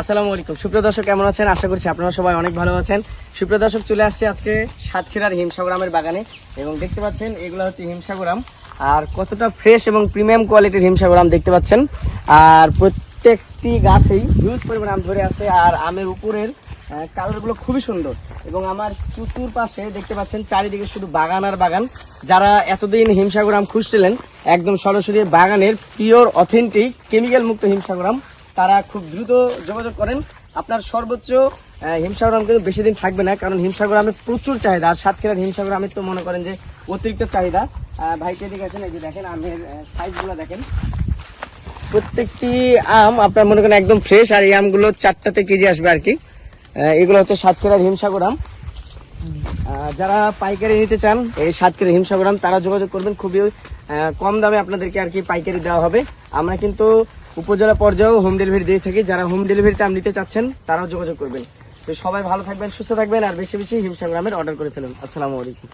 আসসালামু আলাইকুম। সুপ্রিয় দর্শক, কেমন আছেন? আশা করছি আপনারা সবাই অনেক ভালো আছেন। সুপ্রিয় দর্শক, চলে আসছে আজকে সাতক্ষীরার হিমসাগরামের বাগানে এবং দেখতে পাচ্ছেন, এগুলো হচ্ছে হিমসাগরাম। আর কতটা ফ্রেশ এবং প্রিমিয়াম কোয়ালিটির হিমসাগরাম দেখতে পাচ্ছেন। আর প্রত্যেকটি গাছেই হিউজ পরিমাণ আম ধরে আছে আর আমের উপরের কালারগুলো খুবই সুন্দর। এবং আমার চুতুর পাশে দেখতে পাচ্ছেন, চারিদিকে শুধু বাগান আর বাগান। যারা এতদিন হিমসাগরাম খুঁজছিলেন, একদম সরাসরি বাগানের পিওর অথেন্টিক কেমিক্যাল মুক্ত হিমসাগরাম তারা খুব দ্রুত যোগাযোগ করেন। আপনার সর্বোচ্চ আহ, হিমসাগর কিন্তু বেশি দিন থাকবে না কারণ হিমসাগর আমের প্রচুর চাহিদা। আর সাতক্ষীরার হিমসাগর আমের তো মনে করেন যে অতিরিক্ত চাহিদা। ভাইকে দিকে আছেন এই যে দেখেন আমের সাইজগুলো দেখেন। প্রত্যেকটি আম আপনার মনে করেন একদম ফ্রেশ আর এই আমগুলো চারটাতে কেজি আসবে আর কি। এগুলো হচ্ছে সাতক্ষীরার হিমসাগর আম। যারা পাইকারি নিতে চান এই সাতক্ষীরা হিমসাগরাম তারা যোগাযোগ করবেন। খুবই কম দামে আপনাদেরকে আর কি পাইকারি দেওয়া হবে। আমরা কিন্তু উপজেলা পর্যায়েও হোম ডেলিভারি দিয়ে থাকি। যারা হোম ডেলিভারিতে আম নিতে চাচ্ছেন, তারাও যোগাযোগ করবেন। তো সবাই ভালো থাকবেন, সুস্থ থাকবেন, আর বেশি বেশি হিমসাগরামের অর্ডার করে ফেলুন। আসসালামু আলাইকুম।